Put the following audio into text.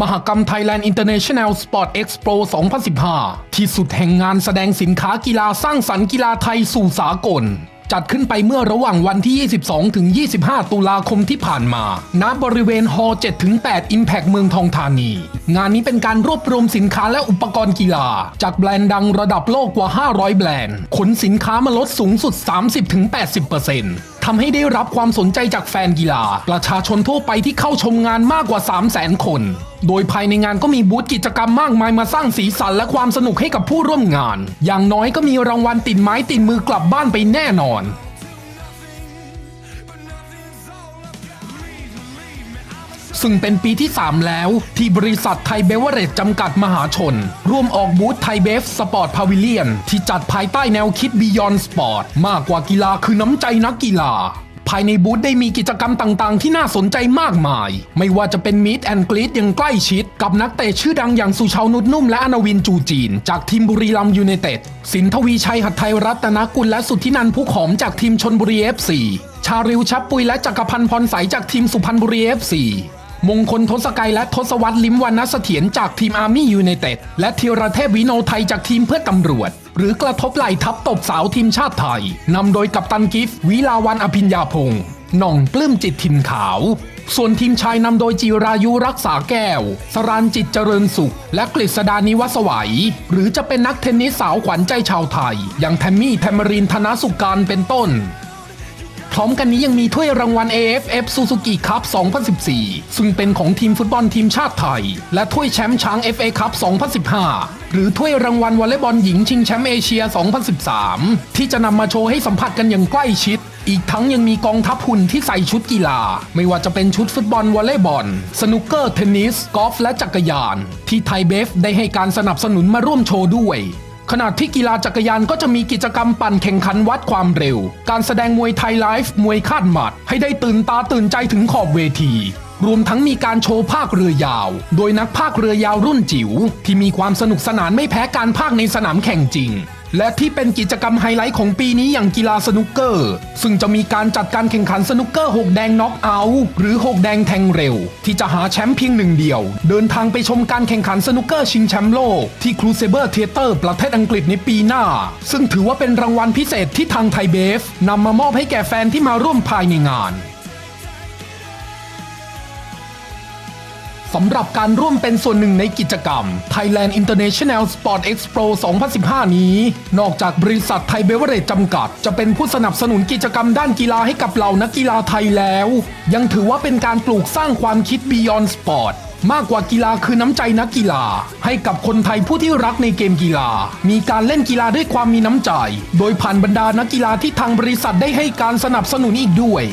มหกรรม Thailand International Sport Expo 2015 ที่สุดแห่งงานแสดงสินค้ากีฬาสร้างสรรค์กีฬาไทยสู่สากล จัดขึ้นไปเมื่อระหว่างวันที่ 22 ถึง 25 ตุลาคมที่ผ่านมา ณ บริเวณฮอ7ถึง8 Impact เมืองทองธานี งานนี้เป็นการรวบรวมสินค้าและอุปกรณ์กีฬา จากแบรนด์ดังระดับโลกกว่า 500 แบรนด์ ขนสินค้ามาลดสูงสุด 30-80%ทำให้ได้รับความสนใจจากแฟนกีฬา ประชาชนทั่วไปที่เข้าชมงานมากกว่า 300,000 คน โดยภายในงานก็มีบูธกิจกรรมมากมายมาสร้างสีสันและความสนุกให้กับผู้ร่วมงาน อย่างน้อยก็มีรางวัลติดไม้ติดมือกลับบ้านไปแน่นอน ซึ่งเป็นปีที่ 3 แล้ว ที่บริษัทไทยเบเวอเรจจำกัดมหาชน ร่วมออกบูธไทยเบฟสปอร์ตพาวิเลียน ที่จัดภายใต้แนวคิด Beyond Sport มากกว่ากีฬาคือน้ำใจนักกีฬาภายในบูธได้มีกิจกรรมต่างๆ ที่น่าสนใจมากมาย ไม่ว่าจะเป็นมิดแอนกรีดอย่างใกล้ชิด กับนักเตะชื่อดังอย่างสุชาวนุชนุ่มและอนวินจูจีน จากทีมบุรีรัมยูไนเต็ด สินทวีชัยหัตถไทยรัตนกุลและสุทธินันผู้ขอมจากทีมชนบุรีเอฟซีชาริวชับปุยและจักรพันธ์พรใสจากทีมสุพรรณบุรีเอฟซี มงคลทศกัยและทศวรรษลิมวรรณเสถียรจากทีมอาร์มี่ยูไนเต็ดและธีรเทพวิโนไทยจากทีมเพื่อตำรวจ หรือกระทบไหลทัพตบสาวทีมชาติไทยนำโดยกัปตันกิฟต์วิลาวันอภิญญาพงศ์น่องปลื้มจิตถิ่นขาว ส่วนทีมชายนำโดยจีรายุรักษาแก้ว สรานจิตเจริญสุข และกฤษดานิวัสวัย หรือจะเป็นนักเทนนิสสาวขวัญใจชาวไทย อย่างแทมมี่แทมารินธนสุการเป็นต้น พร้อมกันนี้ยังมีถ้วยรางวัล AFF Suzuki Cup 2014 ซึ่งเป็นของทีมฟุตบอลทีมชาติไทย และถ้วยแชมป์ช้าง FA Cup 2015 หรือถ้วยรางวัลวอลเลย์บอลหญิงชิงแชมป์เอเชีย 2013 ที่จะนำมาโชว์ให้สัมผัสกันอย่างใกล้ชิดอีกทั้งยังมีกองทัพหุ่นที่ใส่ชุดกีฬา ไม่ว่าจะเป็นชุดฟุตบอลวอลเลย์บอล สนุกเกอร์เทนนิส กอล์ฟและจักรยาน ที่ไทยเบฟได้ให้การสนับสนุนมาร่วมโชว์ด้วย ขณะที่กีฬาจักรยานก็จะมีกิจกรรมปั่นแข่งขันวัดความเร็ว การแสดงมวยไทยไลฟ์มวยคาดหมัด ให้ได้ตื่นตาตื่นใจถึงขอบเวที รวมทั้งมีการโชว์ภาคเรือยาว โดยนักภาคเรือยาวรุ่นจิ๋วที่มีความสนุกสนานไม่แพ้การภาคในสนามแข่งจริง และที่เป็นกิจกรรมไฮไลท์ของปีนี้อย่างกีฬาสนุกเกอร์ ซึ่งจะมีการจัดการแข่งขันสนุกเกอร์6แดงน็อกเอาท์หรือ6แดงแทงเร็ว ที่จะหาแชมป์เพียงหนึ่งเดียว เดินทางไปชมการแข่งขันสนุกเกอร์ชิงแชมป์โลกที่ครูเซเบอร์เทเตอร์ประเทศอังกฤษในปีหน้า ซึ่งถือว่าเป็นรางวัลพิเศษที่ทางไทยเบฟนำมามอบให้แก่แฟนที่มาร่วมภายในงาน สำหรับการร่วมเป็นส่วนหนึ่งในกิจกรรม Thailand International Sport Expo 2015 นี้ นอกจากบริษัทไทยเบเวอเรจจำกัด จะเป็นผู้สนับสนุนกิจกรรมด้านกีฬาให้กับเหล่านักกีฬาไทยแล้ว ยังถือว่าเป็นการปลูกสร้างความคิด Beyond Sport มากกว่ากีฬาคือน้ำใจนักกีฬา ให้กับคนไทยผู้ที่รักในเกมกีฬา มีการเล่นกีฬาด้วยความมีน้ำใจ โดยผ่านบรรดานักกีฬาที่ทางบริษัทได้ให้การสนับสนุนอีกด้วย